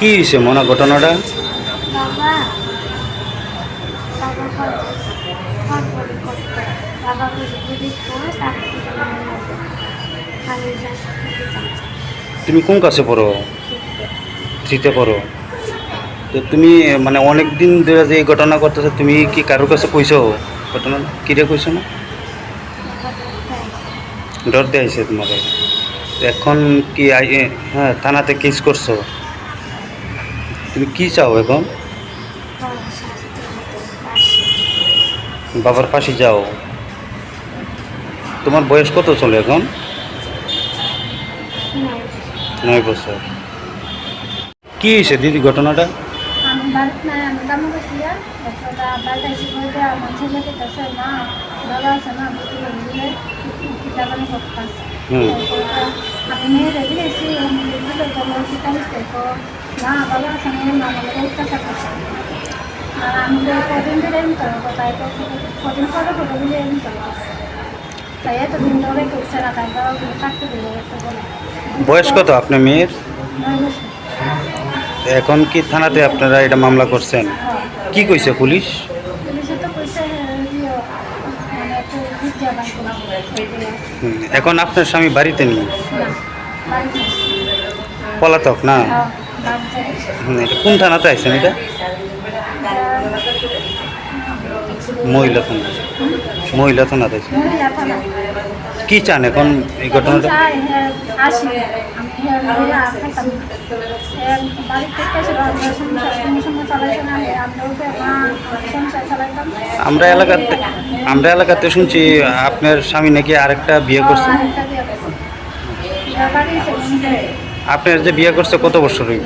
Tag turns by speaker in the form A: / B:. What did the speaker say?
A: কি হয়েছে মনে ঘটনাটা? তুমি কোন কাছে পড়ো? থ্রিতে পড়ো। তো তুমি মানে অনেক দিন ধরে যে এই ঘটনা করতেছো তুমি কি কারোর কাছে কইছো? ঘটনা কিরে কইছো না? ডর দিয়ে আইছে তোমাকে এখন কি হ্যাঁ থানাতে কেস করছ? তুমি কি চাও এখন? বাবার পাশে যাও তোমার বয়স কত চলে এখন? নয় বছর। কি হয়েছে দিদি ঘটনাটা?
B: আমি আমার কদিন ধরে করব তাই কদিন পরে ফটো দিলে করব তাই ধরে করছে না তাই থাকতে দিল
A: বয়স কত আপনার মেয়ের এখন কি থানাতে আপনারা এটা মামলা করছেন? কি কইছে পুলিশে
B: তো কইছে ইয়ে, মানে একটু বিদ্যা বান্ধব
A: হুম, এখন আপনার স্বামী বাড়িতে নেই? পলাতক না? এটা কোন থানাতে আছেন এটা? মহিলা থানা মহিলা
B: থানা
A: কি চান এখন এই ঘটনাটা?
B: হ্যাঁ হ্যাঁ থেকে না। আমরা
A: এলাকাতে আমরা এলাকাতে শুনছি আপনার স্বামী নাকি আরেকটা বিয়ে করছে।
B: হয়।
A: আপনার যে বিয়ে করছে কত বছর হইব?